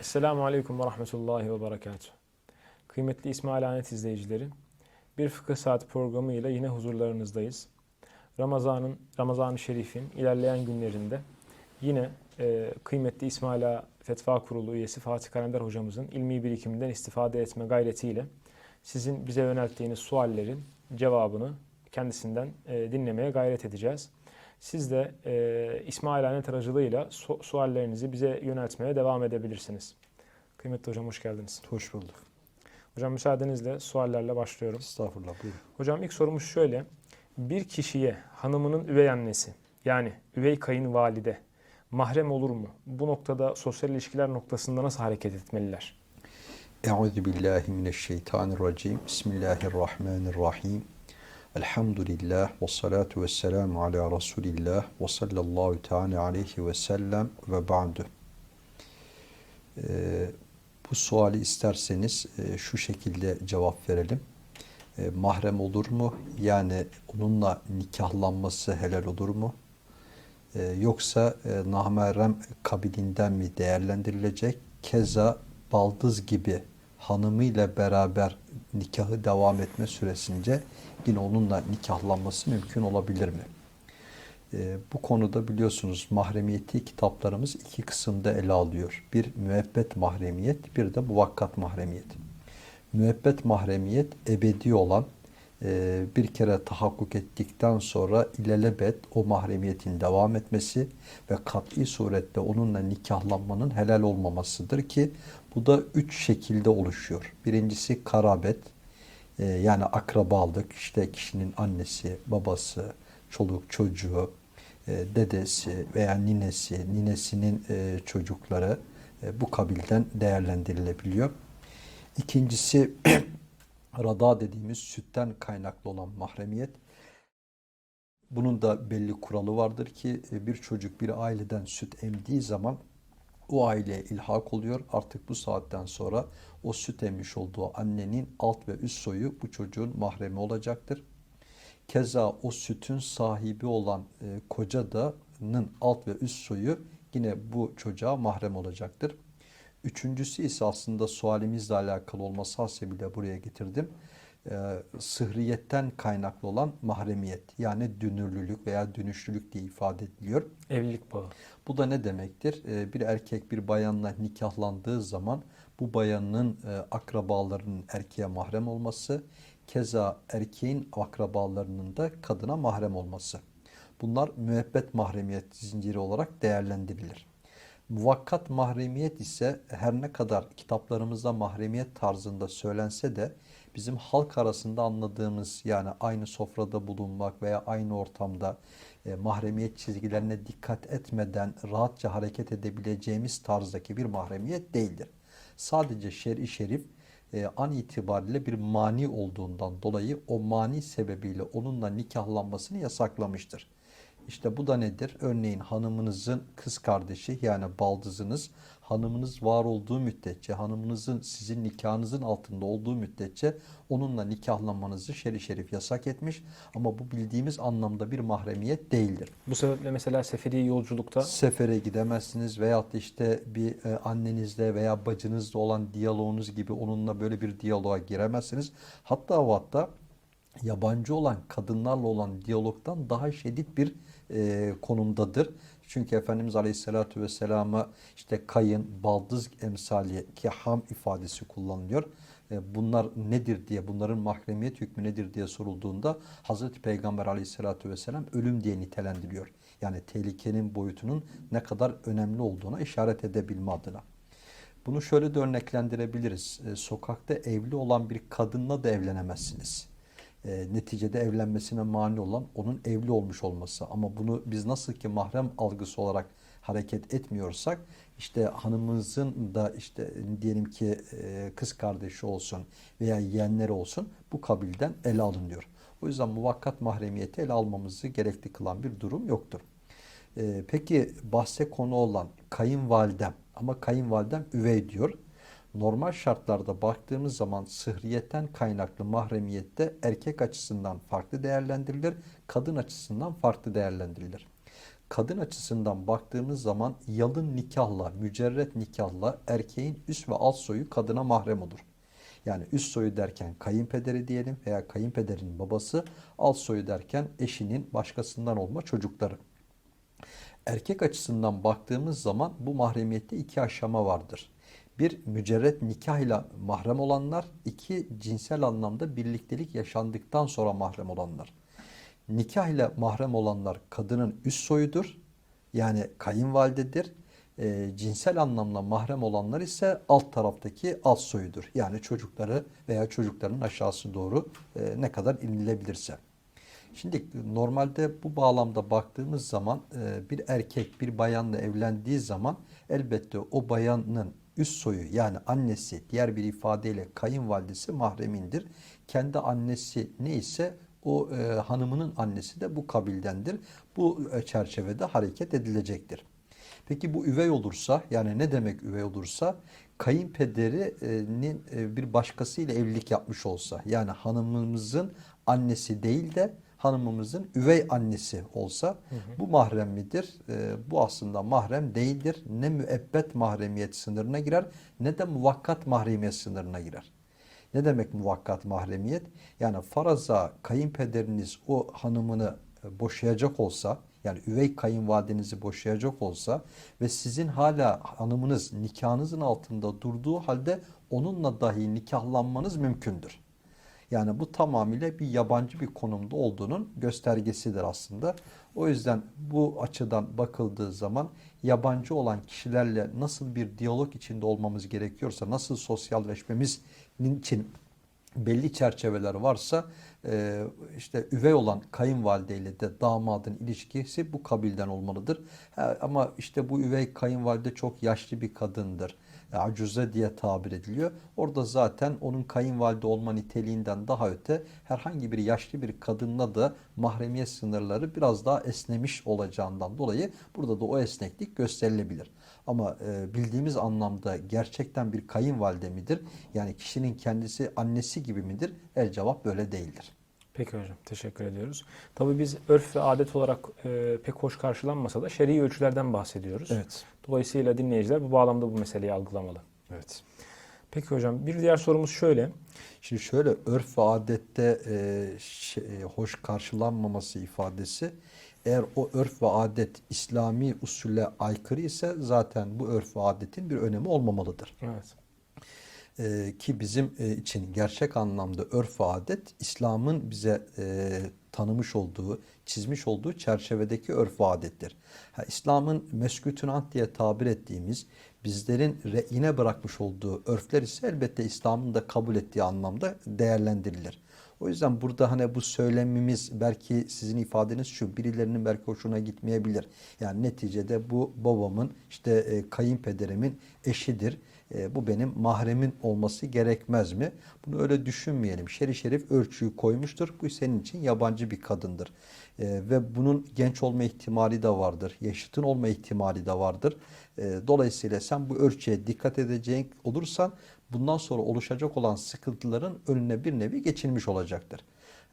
Esselamu Aleyküm ve Rahmetullahi ve Berekatuhu. Kıymetli İsmail Anet izleyicileri, bir Fıkıh Saat programı ile yine huzurlarınızdayız. Ramazan'ın, Ramazan-ı Şerif'in ilerleyen günlerinde yine e, kıymetli İsmail Ağa Fetva Kurulu üyesi Fatih Kalender hocamızın ilmi birikiminden istifade etme gayretiyle sizin bize yönelttiğiniz suallerin cevabını kendisinden e, dinlemeye gayret edeceğiz. Siz de e, İsmail Anet aracılığıyla su- suallerinizi bize yöneltmeye devam edebilirsiniz. Kıymetli hocam hoş geldiniz. Hoş bulduk. Hocam müsaadenizle suallerle başlıyorum. Estağfurullah buyurun. Hocam ilk sorumuz şöyle. Bir kişiye hanımının üvey annesi yani üvey kayınvalide mahrem olur mu? Bu noktada sosyal ilişkiler noktasında nasıl hareket etmeliler? Euzu billahi mineşşeytanirracim. Bismillahirrahmanirrahim. Elhamdülillah ve salatu ve selamu ala Resulillah ve sallallahu teala aleyhi ve sellem ve ba'du. Ee, bu suali isterseniz e, şu şekilde cevap verelim. E, mahrem olur mu? Yani onunla nikahlanması helal olur mu? E, yoksa e, namahrem kabilinden mi değerlendirilecek? Keza baldız gibi hanımıyla beraber nikahı devam etme süresince yine onunla nikahlanması mümkün olabilir mi? E, bu konuda biliyorsunuz mahremiyeti kitaplarımız iki kısımda ele alıyor. Bir müebbet mahremiyet, bir de muvakkat mahremiyet. Müebbet mahremiyet ebedi olan e, bir kere tahakkuk ettikten sonra ilelebet o mahremiyetin devam etmesi ve kat'i surette onunla nikahlanmanın helal olmamasıdır ki bu da üç şekilde oluşuyor. Birincisi karabet e, yani akrabalık işte kişinin annesi, babası, çoluk çocuğu, e, dedesi veya ninesi, ninesinin e, çocukları e, bu kabilden değerlendirilebiliyor. İkincisi rada dediğimiz sütten kaynaklı olan mahremiyet. Bunun da belli kuralı vardır ki bir çocuk bir aileden süt emdiği zaman o aileye ilhak oluyor. Artık bu saatten sonra o süt emmiş olduğu annenin alt ve üst soyu bu çocuğun mahremi olacaktır. Keza o sütün sahibi olan e, koca da'nın alt ve üst soyu yine bu çocuğa mahrem olacaktır. Üçüncüsü ise aslında sualimizle alakalı olması hasebiyle buraya getirdim. Ee, sıhriyetten kaynaklı olan mahremiyet yani dünürlülük veya dönüşlülük diye ifade ediliyor. Evlilik bağı. Bu da ne demektir? Ee, bir erkek bir bayanla nikahlandığı zaman bu bayanın e, akrabalarının erkeğe mahrem olması, keza erkeğin akrabalarının da kadına mahrem olması. Bunlar müebbet mahremiyet zinciri olarak değerlendirilir. Muvakkat mahremiyet ise her ne kadar kitaplarımızda mahremiyet tarzında söylense de bizim halk arasında anladığımız yani aynı sofrada bulunmak veya aynı ortamda e, mahremiyet çizgilerine dikkat etmeden rahatça hareket edebileceğimiz tarzdaki bir mahremiyet değildir. Sadece şer'i şerif e, an itibariyle bir mani olduğundan dolayı o mani sebebiyle onunla nikahlanmasını yasaklamıştır. İşte bu da nedir? Örneğin hanımınızın kız kardeşi yani baldızınız hanımınız var olduğu müddetçe, hanımınızın sizin nikahınızın altında olduğu müddetçe onunla nikahlanmanızı şer'i şerif yasak etmiş. Ama bu bildiğimiz anlamda bir mahremiyet değildir. Bu sebeple mesela seferi yolculukta Sefere gidemezsiniz veyahut işte bir e, annenizle veya bacınızla olan diyaloğunuz gibi onunla böyle bir diyaloğa giremezsiniz. Hatta hatta yabancı olan kadınlarla olan diyalogdan daha şiddet bir e, konumdadır. Çünkü Efendimiz Aleyhisselatü Vesselam'a işte kayın, baldız emsali ki ham ifadesi kullanılıyor. E, bunlar nedir diye, bunların mahremiyet hükmü nedir diye sorulduğunda Hazreti Peygamber Aleyhisselatü Vesselam ölüm diye nitelendiriyor. Yani tehlikenin boyutunun ne kadar önemli olduğuna işaret edebilme adına. Bunu şöyle de örneklendirebiliriz. E, sokakta evli olan bir kadınla da evlenemezsiniz. E, neticede evlenmesine mani olan onun evli olmuş olması. Ama bunu biz nasıl ki mahrem algısı olarak hareket etmiyorsak işte hanımımızın da işte diyelim ki e, kız kardeşi olsun veya yeğenleri olsun bu kabilden ele alınıyor. O yüzden muvakkat mahremiyeti ele almamızı gerekli kılan bir durum yoktur. E, peki bahse konu olan kayınvalidem ama kayınvalidem üvey diyor. Normal şartlarda baktığımız zaman sıhriyetten kaynaklı mahremiyette erkek açısından farklı değerlendirilir, kadın açısından farklı değerlendirilir. kadın açısından baktığımız zaman yalın nikahla, mücerret nikahla erkeğin üst ve alt soyu kadına mahrem olur. Yani üst soyu derken kayınpederi diyelim veya kayınpederin babası, alt soyu derken eşinin başkasından olma çocukları. Erkek açısından baktığımız zaman bu mahremiyette iki aşama vardır. Bir mücerret nikahla mahrem olanlar, iki cinsel anlamda birliktelik yaşandıktan sonra mahrem olanlar. Nikah ile mahrem olanlar kadının üst soyudur. Yani kayınvalidedir. E, cinsel anlamda mahrem olanlar ise alt taraftaki alt soyudur. Yani çocukları veya çocukların aşağısı doğru e, ne kadar inilebilirse. Şimdi normalde bu bağlamda baktığımız zaman e, bir erkek bir bayanla evlendiği zaman elbette o bayanın üst soyu yani annesi diğer bir ifadeyle kayınvalidesi mahremindir. Kendi annesi neyse o e, hanımının annesi de bu kabildendir. Bu e, çerçevede hareket edilecektir. Peki bu üvey olursa yani ne demek üvey olursa kayınpederinin e, bir başkasıyla evlilik yapmış olsa yani hanımımızın annesi değil de hanımımızın üvey annesi olsa bu mahrem midir? E, bu aslında mahrem değildir. Ne müebbet mahremiyet sınırına girer ne de muvakkat mahremiyet sınırına girer. Ne demek muvakkat mahremiyet? Yani faraza kayınpederiniz o hanımını boşayacak olsa yani üvey kayınvalidenizi boşayacak olsa ve sizin hala hanımınız nikahınızın altında durduğu halde onunla dahi nikahlanmanız mümkündür. Yani bu tamamıyla bir yabancı bir konumda olduğunun göstergesidir aslında. O yüzden bu açıdan bakıldığı zaman yabancı olan kişilerle nasıl bir diyalog içinde olmamız gerekiyorsa, nasıl sosyalleşmemiz için belli çerçeveler varsa e, işte üvey olan kayınvalideyle de damadın ilişkisi bu kabilden olmalıdır. Ama işte bu üvey kayınvalide çok yaşlı bir kadındır. E, Acuze diye tabir ediliyor. Orada zaten onun kayınvalide olma niteliğinden daha öte herhangi bir yaşlı bir kadınla da mahremiyet sınırları biraz daha esnemiş olacağından dolayı burada da o esneklik gösterilebilir. Ama e, bildiğimiz anlamda gerçekten bir kayınvalide midir? Yani kişinin kendisi annesi gibi midir? El cevap böyle değildir. Peki hocam teşekkür ediyoruz. Tabii biz örf ve adet olarak e, pek hoş karşılanmasa da şer'i ölçülerden bahsediyoruz. Evet. Dolayısıyla dinleyiciler bu bağlamda bu meseleyi algılamalı. Evet. Peki hocam bir diğer sorumuz şöyle. Şimdi şöyle örf ve adette e, şey, hoş karşılanmaması ifadesi eğer o örf ve adet İslami usule aykırı ise zaten bu örf ve adetin bir önemi olmamalıdır. Evet. Ee, ki bizim e, için gerçek anlamda örf adet İslam'ın bize e, tanımış olduğu, çizmiş olduğu çerçevedeki örf ve adettir. İslam'ın meskütün ant diye tabir ettiğimiz bizlerin re'ine bırakmış olduğu örfler ise elbette İslam'ın da kabul ettiği anlamda değerlendirilir. O yüzden burada hani bu söylemimiz belki sizin ifadeniz şu birilerinin belki hoşuna gitmeyebilir. Yani neticede bu babamın işte e, kayınpederimin eşidir. E, bu benim mahremin olması gerekmez mi? Bunu öyle düşünmeyelim. Şerif şerif ölçüyü koymuştur. Bu senin için yabancı bir kadındır. E, ve bunun genç olma ihtimali de vardır. Yaşıtın olma ihtimali de vardır. E, dolayısıyla sen bu ölçüye dikkat edeceğin olursan bundan sonra oluşacak olan sıkıntıların önüne bir nevi geçilmiş olacaktır.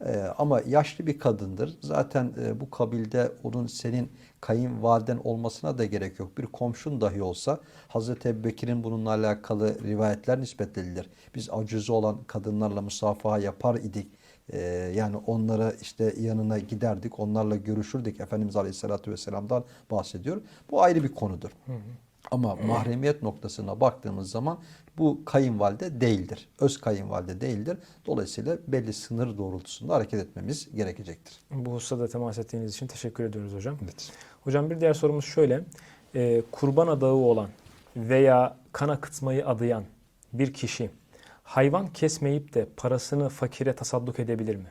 Ee, ama yaşlı bir kadındır. Zaten e, bu kabilde onun senin kayınvaliden olmasına da gerek yok. Bir komşun dahi olsa Hazreti Ebubekir'in bununla alakalı rivayetler nispet edilir. Biz acizi olan kadınlarla musafaha yapar idik. Ee, yani onlara işte yanına giderdik, onlarla görüşürdük. Efendimiz Aleyhisselatü Vesselam'dan bahsediyor. Bu ayrı bir konudur. Hı hı. Ama mahremiyet noktasına baktığımız zaman bu kayınvalide değildir. Öz kayınvalide değildir. Dolayısıyla belli sınır doğrultusunda hareket etmemiz gerekecektir. Bu hususta temas ettiğiniz için teşekkür ediyoruz hocam. Evet. Hocam bir diğer sorumuz şöyle. Ee, kurban adağı olan veya kan akıtmayı adayan bir kişi hayvan kesmeyip de parasını fakire tasadduk edebilir mi?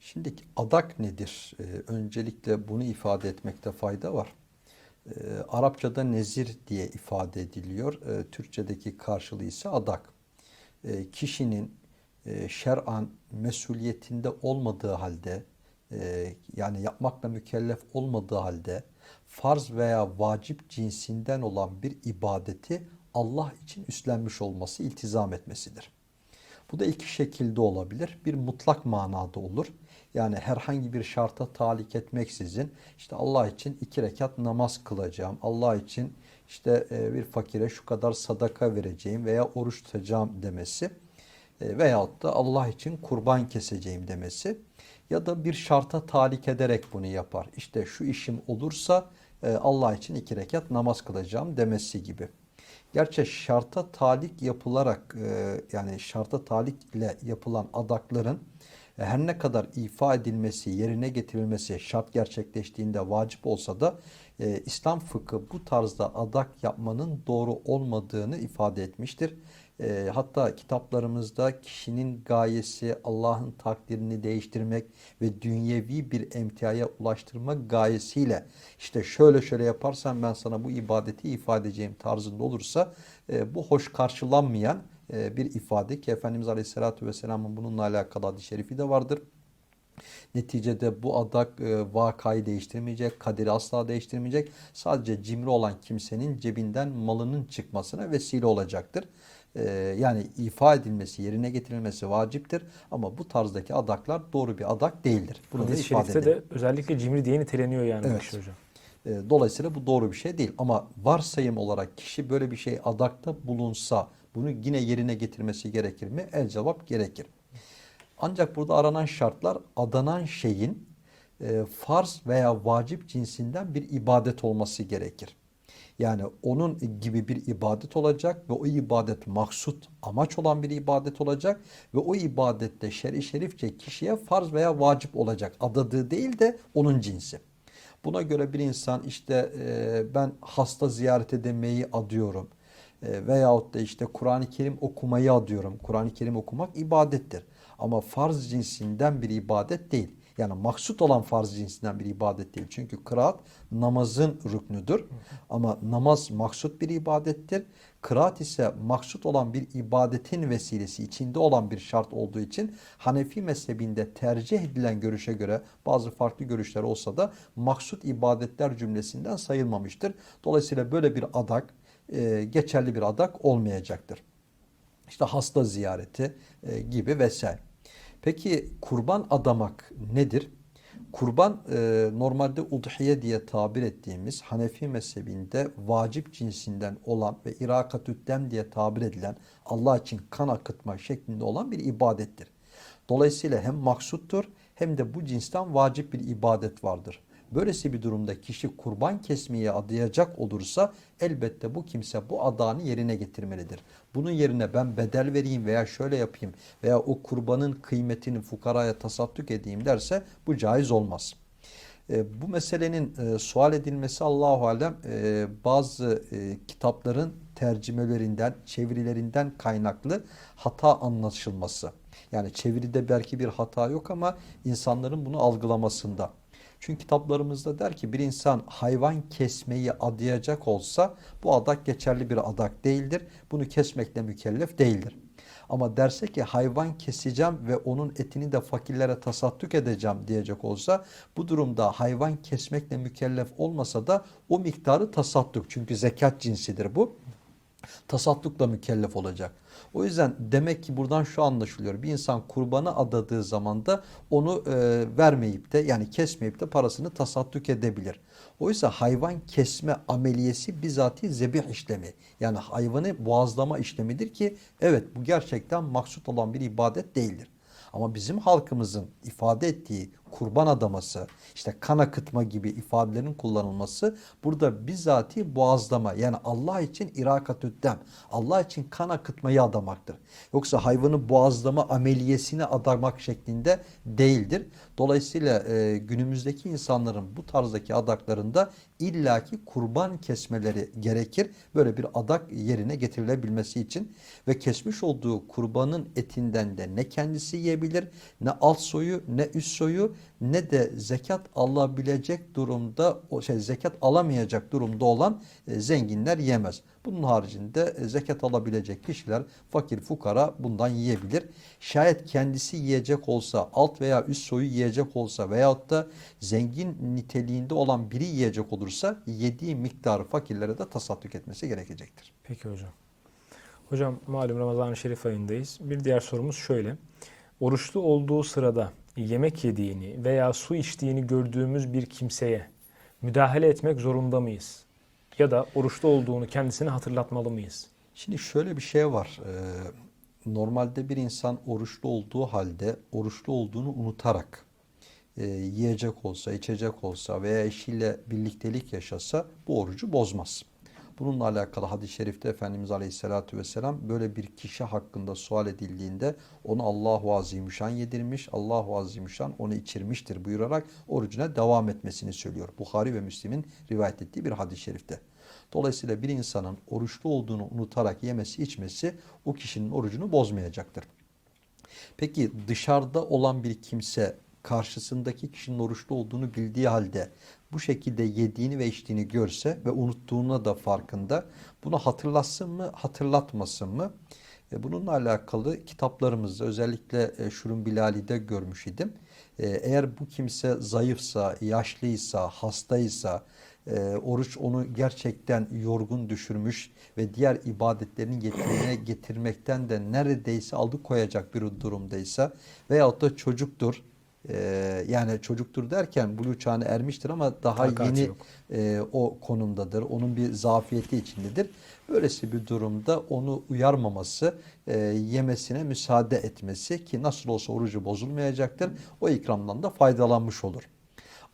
Şimdi adak nedir? Ee, öncelikle bunu ifade etmekte fayda var. Ee, Arapçada nezir diye ifade ediliyor. Ee, Türkçedeki karşılığı ise adak. Ee, kişinin e, şer'an mesuliyetinde olmadığı halde e, yani yapmakla mükellef olmadığı halde farz veya vacip cinsinden olan bir ibadeti Allah için üstlenmiş olması, iltizam etmesidir. Bu da iki şekilde olabilir. Bir mutlak manada olur. Yani herhangi bir şarta talik etmeksizin işte Allah için iki rekat namaz kılacağım. Allah için işte e, bir fakire şu kadar sadaka vereceğim veya oruç tutacağım demesi e, veyahut da Allah için kurban keseceğim demesi ya da bir şarta talik ederek bunu yapar. İşte şu işim olursa e, Allah için iki rekat namaz kılacağım demesi gibi. Gerçi şarta talik yapılarak yani şarta talik ile yapılan adakların her ne kadar ifa edilmesi, yerine getirilmesi şart gerçekleştiğinde vacip olsa da e, İslam fıkı bu tarzda adak yapmanın doğru olmadığını ifade etmiştir. E, hatta kitaplarımızda kişinin gayesi Allah'ın takdirini değiştirmek ve dünyevi bir emtiaya ulaştırmak gayesiyle işte şöyle şöyle yaparsan ben sana bu ibadeti ifade edeceğim tarzında olursa e, bu hoş karşılanmayan e, bir ifade ki Efendimiz Aleyhisselatü Vesselam'ın bununla alakalı hadis-i şerifi de vardır. Neticede bu adak e, vakayı değiştirmeyecek, kaderi asla değiştirmeyecek. Sadece cimri olan kimsenin cebinden malının çıkmasına vesile olacaktır. E, yani ifa edilmesi, yerine getirilmesi vaciptir. Ama bu tarzdaki adaklar doğru bir adak değildir. Bunu Hadis-i ifade şerifte edelim. de özellikle cimri diye niteleniyor yani Evet. hocam. E, Dolayısıyla bu doğru bir şey değil. Ama varsayım olarak kişi böyle bir şey adakta bulunsa bunu yine yerine getirmesi gerekir mi? El cevap gerekir. Ancak burada aranan şartlar adanan şeyin e, farz veya vacip cinsinden bir ibadet olması gerekir. Yani onun gibi bir ibadet olacak ve o ibadet maksut, amaç olan bir ibadet olacak ve o ibadette şer'i şerifçe kişiye farz veya vacip olacak. Adadığı değil de onun cinsi. Buna göre bir insan işte e, ben hasta ziyaret edemeyi adıyorum. E, veyahut da işte Kur'an-ı Kerim okumayı adıyorum. Kur'an-ı Kerim okumak ibadettir. Ama farz cinsinden bir ibadet değil. Yani maksut olan farz cinsinden bir ibadet değil. Çünkü kıraat namazın rüknüdür. Ama namaz maksut bir ibadettir. Kıraat ise maksut olan bir ibadetin vesilesi içinde olan bir şart olduğu için Hanefi mezhebinde tercih edilen görüşe göre bazı farklı görüşler olsa da maksut ibadetler cümlesinden sayılmamıştır. Dolayısıyla böyle bir adak e, geçerli bir adak olmayacaktır. İşte hasta ziyareti e, gibi vesaire. Peki kurban adamak nedir? Kurban e, normalde udhiye diye tabir ettiğimiz Hanefi mezhebinde vacip cinsinden olan ve irakatüddem diye tabir edilen Allah için kan akıtma şeklinde olan bir ibadettir. Dolayısıyla hem maksuttur hem de bu cinsten vacip bir ibadet vardır. Böylesi bir durumda kişi kurban kesmeye adayacak olursa elbette bu kimse bu adağını yerine getirmelidir. Bunun yerine ben bedel vereyim veya şöyle yapayım veya o kurbanın kıymetini fukaraya tasadduk edeyim derse bu caiz olmaz. E, bu meselenin e, sual edilmesi Allahu alem e, bazı e, kitapların tercümelerinden, çevirilerinden kaynaklı hata anlaşılması. Yani çeviride belki bir hata yok ama insanların bunu algılamasında. Çünkü kitaplarımızda der ki bir insan hayvan kesmeyi adayacak olsa bu adak geçerli bir adak değildir. Bunu kesmekle mükellef değildir. Ama derse ki hayvan keseceğim ve onun etini de fakirlere tasadduk edeceğim diyecek olsa bu durumda hayvan kesmekle mükellef olmasa da o miktarı tasadduk. Çünkü zekat cinsidir bu. Tasaddukla mükellef olacak. O yüzden demek ki buradan şu anlaşılıyor. Bir insan kurbanı adadığı zaman da onu e, vermeyip de yani kesmeyip de parasını tasadduk edebilir. Oysa hayvan kesme ameliyesi bizatihi zebih işlemi. Yani hayvanı boğazlama işlemidir ki evet bu gerçekten maksut olan bir ibadet değildir. Ama bizim halkımızın ifade ettiği kurban adaması, işte kan akıtma gibi ifadelerin kullanılması burada bizzati boğazlama yani Allah için irakatüddem, Allah için kan akıtmayı adamaktır. Yoksa hayvanı boğazlama ameliyesini adamak şeklinde değildir. Dolayısıyla e, günümüzdeki insanların bu tarzdaki adaklarında illaki kurban kesmeleri gerekir. Böyle bir adak yerine getirilebilmesi için ve kesmiş olduğu kurbanın etinden de ne kendisi yiyebilir, ne alt soyu, ne üst soyu, ne de zekat alabilecek durumda, şey zekat alamayacak durumda olan e, zenginler yemez. Bunun haricinde e, zekat alabilecek kişiler fakir fukara bundan yiyebilir. Şayet kendisi yiyecek olsa alt veya üst soyu yiyecek olsa veyahut da zengin niteliğinde olan biri yiyecek olursa yediği miktarı fakirlere de tasadduk etmesi gerekecektir. Peki hocam. Hocam malum Ramazan-ı Şerif ayındayız. Bir diğer sorumuz şöyle. Oruçlu olduğu sırada yemek yediğini veya su içtiğini gördüğümüz bir kimseye müdahale etmek zorunda mıyız? Ya da oruçlu olduğunu kendisine hatırlatmalı mıyız? Şimdi şöyle bir şey var. Ee, normalde bir insan oruçlu olduğu halde oruçlu olduğunu unutarak e, yiyecek olsa, içecek olsa veya eşiyle birliktelik yaşasa bu orucu bozmaz. Bununla alakalı hadis-i şerifte Efendimiz Aleyhisselatü Vesselam böyle bir kişi hakkında sual edildiğinde onu Allahu Azimüşşan yedirmiş, Allahu Azimüşşan onu içirmiştir buyurarak orucuna devam etmesini söylüyor. Bukhari ve Müslim'in rivayet ettiği bir hadis-i şerifte. Dolayısıyla bir insanın oruçlu olduğunu unutarak yemesi içmesi o kişinin orucunu bozmayacaktır. Peki dışarıda olan bir kimse karşısındaki kişinin oruçlu olduğunu bildiği halde bu şekilde yediğini ve içtiğini görse ve unuttuğuna da farkında bunu hatırlatsın mı hatırlatmasın mı? E, bununla alakalı kitaplarımızda özellikle e, Şurun Bilali'de görmüş idim. E, eğer bu kimse zayıfsa, yaşlıysa, hastaysa, oruç onu gerçekten yorgun düşürmüş ve diğer ibadetlerin yeteneğine getirmekten de neredeyse alıkoyacak bir durumdaysa veyahut da çocuktur. E, yani çocuktur derken buluğ çağına ermiştir ama daha Takati yeni yok. e, o konumdadır. Onun bir zafiyeti içindedir. Böylesi bir durumda onu uyarmaması, e, yemesine müsaade etmesi ki nasıl olsa orucu bozulmayacaktır. O ikramdan da faydalanmış olur.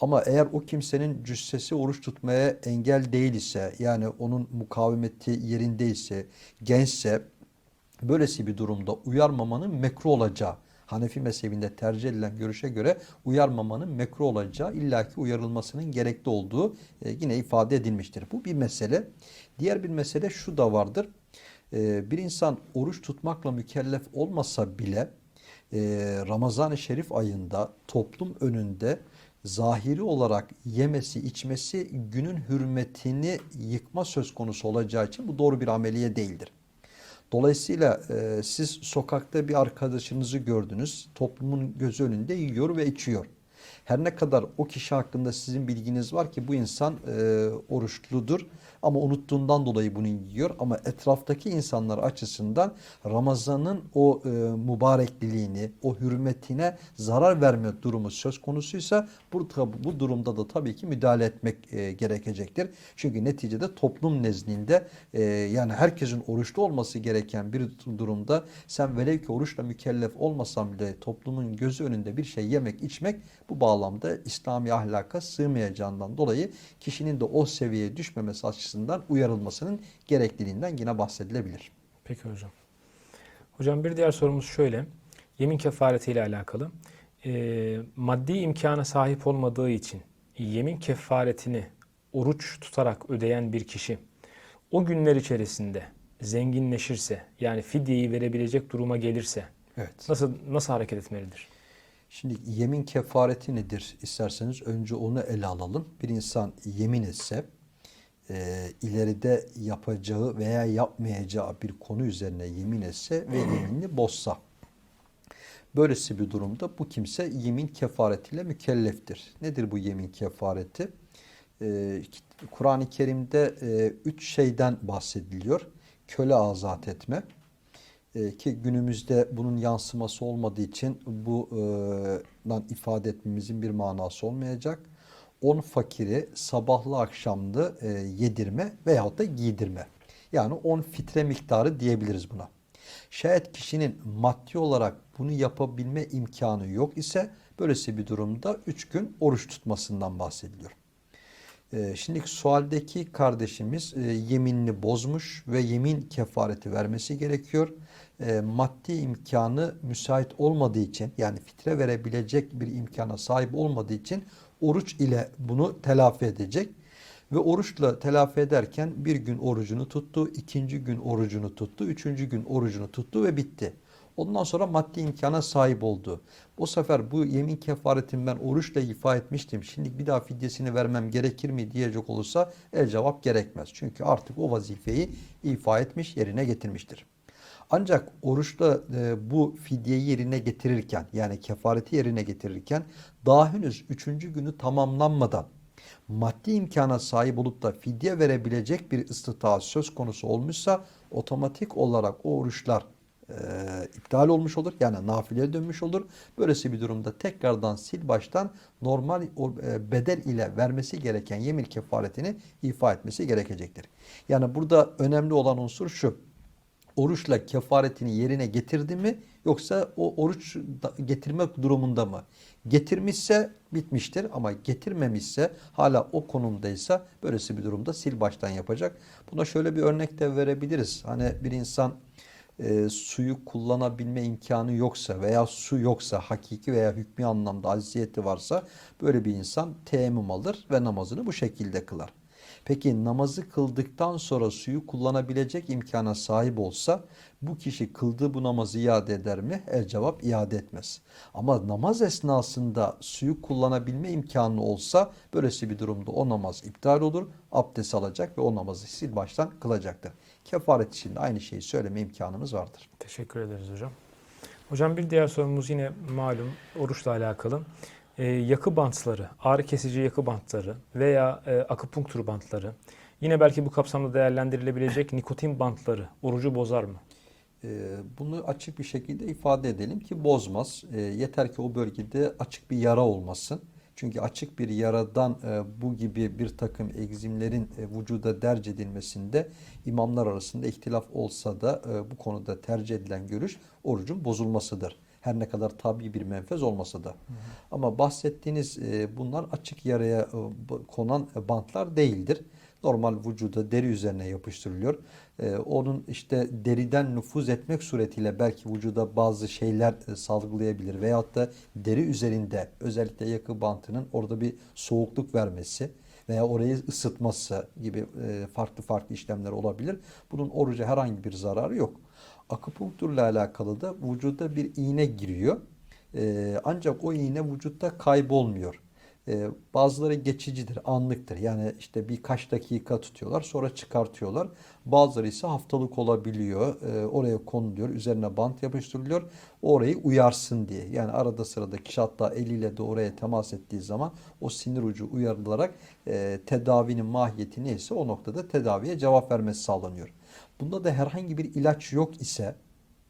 Ama eğer o kimsenin cüssesi oruç tutmaya engel değil ise yani onun mukavemeti yerindeyse, gençse böylesi bir durumda uyarmamanın mekruh olacağı Hanefi mezhebinde tercih edilen görüşe göre uyarmamanın mekruh olacağı illaki uyarılmasının gerekli olduğu e, yine ifade edilmiştir. Bu bir mesele. Diğer bir mesele şu da vardır. E, bir insan oruç tutmakla mükellef olmasa bile e, Ramazan-ı Şerif ayında toplum önünde zahiri olarak yemesi, içmesi günün hürmetini yıkma söz konusu olacağı için bu doğru bir ameliye değildir. Dolayısıyla e, siz sokakta bir arkadaşınızı gördünüz, toplumun gözü önünde yiyor ve içiyor. Her ne kadar o kişi hakkında sizin bilginiz var ki bu insan e, oruçludur ama unuttuğundan dolayı bunu yiyor ama etraftaki insanlar açısından Ramazan'ın o e, mübarekliliğini, o hürmetine zarar verme durumu söz konusuysa bu, bu durumda da tabii ki müdahale etmek e, gerekecektir. Çünkü neticede toplum nezdinde e, yani herkesin oruçlu olması gereken bir durumda sen velev ki oruçla mükellef olmasan bile toplumun gözü önünde bir şey yemek içmek bu bağlamda İslami ahlaka sığmayacağından dolayı kişinin de o seviyeye düşmemesi açısından uyarılmasının gerekliliğinden yine bahsedilebilir. Peki hocam. Hocam bir diğer sorumuz şöyle. Yemin kefareti ile alakalı. Ee, maddi imkana sahip olmadığı için yemin kefaretini oruç tutarak ödeyen bir kişi o günler içerisinde zenginleşirse yani fidyeyi verebilecek duruma gelirse Evet. nasıl nasıl hareket etmelidir? Şimdi yemin kefareti nedir isterseniz önce onu ele alalım. Bir insan yemin etse e, ileride yapacağı veya yapmayacağı bir konu üzerine yemin etse ve yeminini bozsa. Böylesi bir durumda bu kimse yemin kefaretiyle mükelleftir. Nedir bu yemin kefareti? E, Kur'an-ı Kerim'de e, üç şeyden bahsediliyor. Köle azat etme, e, ki günümüzde bunun yansıması olmadığı için bundan ifade etmemizin bir manası olmayacak. On fakiri sabahlı akşamlı e, yedirme veyahut da giydirme. Yani on fitre miktarı diyebiliriz buna. Şayet kişinin maddi olarak bunu yapabilme imkanı yok ise böylesi bir durumda üç gün oruç tutmasından bahsediliyor. Ee, Şimdi sualdeki kardeşimiz e, yeminini bozmuş ve yemin kefareti vermesi gerekiyor. E, Maddi imkanı müsait olmadığı için yani fitre verebilecek bir imkana sahip olmadığı için oruç ile bunu telafi edecek. Ve oruçla telafi ederken bir gün orucunu tuttu, ikinci gün orucunu tuttu, üçüncü gün orucunu tuttu ve bitti. Ondan sonra maddi imkana sahip oldu. O sefer bu yemin kefaretini ben oruçla ifa etmiştim. Şimdi bir daha fidyesini vermem gerekir mi diyecek olursa el cevap gerekmez. Çünkü artık o vazifeyi ifa etmiş, yerine getirmiştir. Ancak oruçla e, bu fidyeyi yerine getirirken yani kefareti yerine getirirken daha henüz üçüncü günü tamamlanmadan maddi imkana sahip olup da fidye verebilecek bir istitaat söz konusu olmuşsa otomatik olarak o oruçlar e, iptal olmuş olur. Yani nafileye dönmüş olur. Böylesi bir durumda tekrardan sil baştan normal e, bedel ile vermesi gereken yemin kefaretini ifa etmesi gerekecektir. Yani burada önemli olan unsur şu. Oruçla kefaretini yerine getirdi mi yoksa o oruç getirmek durumunda mı? Getirmişse bitmiştir ama getirmemişse hala o konumdaysa böylesi bir durumda sil baştan yapacak. Buna şöyle bir örnek de verebiliriz. Hani bir insan e, suyu kullanabilme imkanı yoksa veya su yoksa hakiki veya hükmü anlamda acziyeti varsa böyle bir insan teyemmüm alır ve namazını bu şekilde kılar. Peki namazı kıldıktan sonra suyu kullanabilecek imkana sahip olsa bu kişi kıldığı bu namazı iade eder mi? El cevap iade etmez. Ama namaz esnasında suyu kullanabilme imkanı olsa böylesi bir durumda o namaz iptal olur. Abdest alacak ve o namazı sil baştan kılacaktır. Kefaret için de aynı şeyi söyleme imkanımız vardır. Teşekkür ederiz hocam. Hocam bir diğer sorumuz yine malum oruçla alakalı. Ee, yakı bantları, ağrı kesici yakı bantları veya e, akupunktur bantları, yine belki bu kapsamda değerlendirilebilecek nikotin bantları orucu bozar mı? Ee, Bunu açık bir şekilde ifade edelim ki bozmaz. Ee, Yeter ki o bölgede açık bir yara olmasın. Çünkü açık bir yaradan e, bu gibi bir takım egzimlerin e, vücuda derc edilmesinde imamlar arasında ihtilaf olsa da e, bu konuda tercih edilen görüş orucun bozulmasıdır. Her ne kadar tabi bir menfez olmasa da. Ama bahsettiğiniz e, bunlar açık yaraya e, konan e, bantlar değildir. Normal vücuda deri üzerine yapıştırılıyor. E, onun işte deriden nüfuz etmek suretiyle belki vücuda bazı şeyler e, salgılayabilir. Veyahut da deri üzerinde özellikle yakı bantının orada bir soğukluk vermesi veya orayı ısıtması gibi e, farklı farklı işlemler olabilir. Bunun oruca herhangi bir zararı yok. Akupunkturla alakalı da vücuda bir iğne giriyor. E, ancak o iğne vücutta kaybolmuyor. E, bazıları geçicidir, anlıktır. Yani işte birkaç dakika tutuyorlar, sonra çıkartıyorlar. Bazıları ise haftalık olabiliyor. E, oraya konuluyor, üzerine bant yapıştırılıyor. Orayı uyarsın diye. Yani arada sırada kişi hatta eliyle de oraya temas ettiği zaman o sinir ucu uyarılarak e, tedavinin mahiyeti neyse o noktada tedaviye cevap vermesi sağlanıyor. Bunda da herhangi bir ilaç yok ise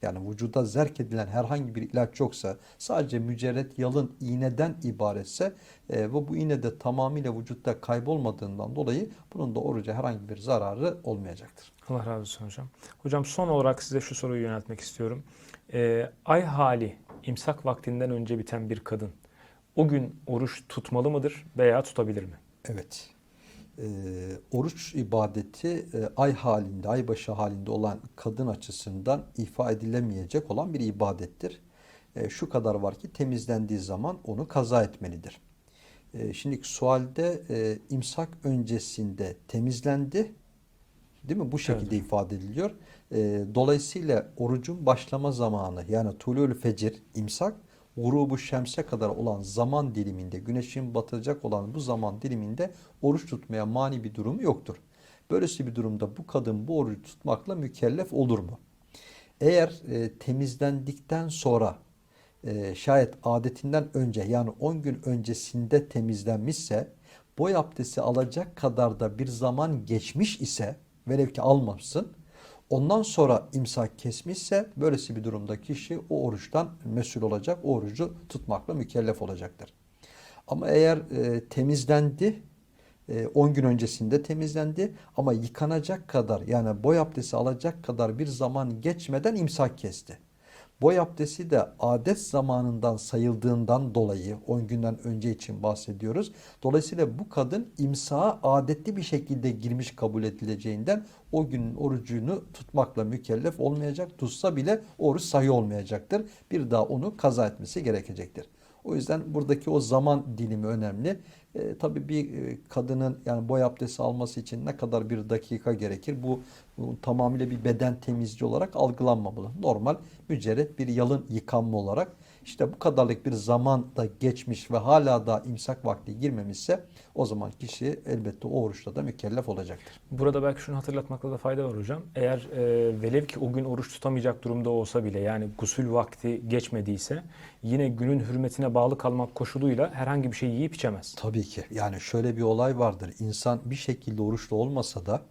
yani vücuda zerk edilen herhangi bir ilaç yoksa sadece mücerret yalın iğneden ibaretse e, ve bu iğne de tamamıyla vücutta kaybolmadığından dolayı bunun da oruca herhangi bir zararı olmayacaktır. Allah razı olsun hocam. Hocam son olarak size şu soruyu yöneltmek istiyorum. Ee, ay hali imsak vaktinden önce biten bir kadın o gün oruç tutmalı mıdır veya tutabilir mi? Evet. Ee, oruç ibadeti e, ay halinde, aybaşı halinde olan kadın açısından ifa edilemeyecek olan bir ibadettir. E, şu kadar var ki temizlendiği zaman onu kaza etmelidir. E, şimdi sualde e, imsak öncesinde temizlendi, değil mi? Bu şekilde ifade ediliyor. E, dolayısıyla orucun başlama zamanı yani tulul fecir, imsak, Gurubu şemse kadar olan zaman diliminde, güneşin batacak olan bu zaman diliminde oruç tutmaya mani bir durumu yoktur. Böylesi bir durumda bu kadın bu orucu tutmakla mükellef olur mu? Eğer e, temizlendikten sonra e, şayet adetinden önce yani 10 gün öncesinde temizlenmişse boy abdesti alacak kadar da bir zaman geçmiş ise velev ki almamışsın ondan sonra imsak kesmişse böylesi bir durumda kişi o oruçtan mesul olacak o orucu tutmakla mükellef olacaktır. Ama eğer e, temizlendi e, 10 gün öncesinde temizlendi ama yıkanacak kadar yani boy abdesti alacak kadar bir zaman geçmeden imsak kesti. Boy abdesti de adet zamanından sayıldığından dolayı 10 günden önce için bahsediyoruz. Dolayısıyla bu kadın imsağa adetli bir şekilde girmiş kabul edileceğinden o günün orucunu tutmakla mükellef olmayacak. Tutsa bile oruç sayı olmayacaktır. Bir daha onu kaza etmesi gerekecektir. O yüzden buradaki o zaman dilimi önemli. E, tabii bir e, kadının yani boy abdesti alması için ne kadar bir dakika gerekir? Bu, bu tamamıyla bir beden temizliği olarak algılanmamalı. Normal mücerret bir yalın yıkanma olarak işte bu kadarlık bir zaman da geçmiş ve hala da imsak vakti girmemişse o zaman kişi elbette o oruçta da mükellef olacaktır. Burada belki şunu hatırlatmakta da fayda var hocam. Eğer e, velev ki o gün oruç tutamayacak durumda olsa bile yani gusül vakti geçmediyse yine günün hürmetine bağlı kalmak koşuluyla herhangi bir şey yiyip içemez. Tabii ki. Yani şöyle bir olay vardır. İnsan bir şekilde oruçlu olmasa da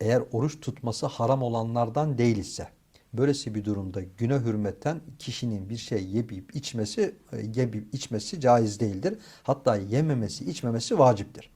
Eğer oruç tutması haram olanlardan değil ise böylesi bir durumda güne hürmeten kişinin bir şey yiyip içmesi e, yiyip içmesi caiz değildir. Hatta yememesi içmemesi vaciptir.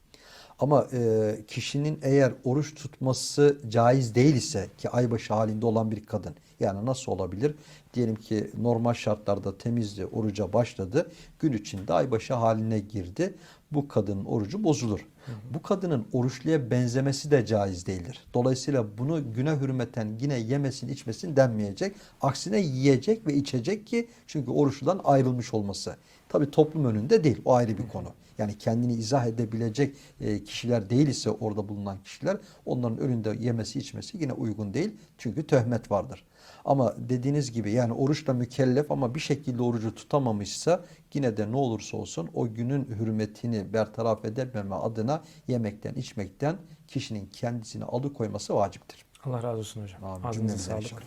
Ama e, kişinin eğer oruç tutması caiz değil ise ki aybaşı halinde olan bir kadın yani nasıl olabilir? Diyelim ki normal şartlarda temizdi, oruca başladı. Gün içinde aybaşı haline girdi. Bu kadının orucu bozulur. Bu kadının oruçluya benzemesi de caiz değildir. Dolayısıyla bunu güne hürmeten yine yemesin içmesin denmeyecek. Aksine yiyecek ve içecek ki çünkü oruçludan ayrılmış olması. Tabi toplum önünde değil o ayrı bir konu. Yani kendini izah edebilecek e, kişiler değil ise orada bulunan kişiler onların önünde yemesi içmesi yine uygun değil. Çünkü töhmet vardır. Ama dediğiniz gibi yani oruçla mükellef ama bir şekilde orucu tutamamışsa yine de ne olursa olsun o günün hürmetini bertaraf edememe adına yemekten içmekten kişinin kendisini alıkoyması vaciptir. Allah razı olsun hocam. Amin. Ağzınıza sağlık. inşallah.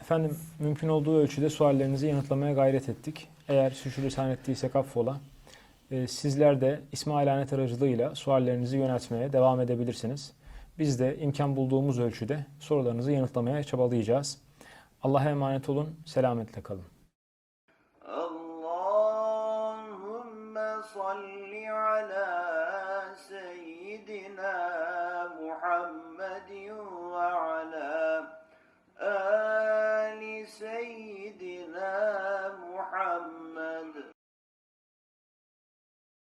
Efendim mümkün olduğu ölçüde suallerinizi yanıtlamaya gayret ettik. Eğer sürçülisan ettiysek affola. Ee, sizler de İsmail Anet aracılığıyla suallerinizi yöneltmeye devam edebilirsiniz. Biz de imkan bulduğumuz ölçüde sorularınızı yanıtlamaya çabalayacağız. Allah'a emanet olun, selametle kalın.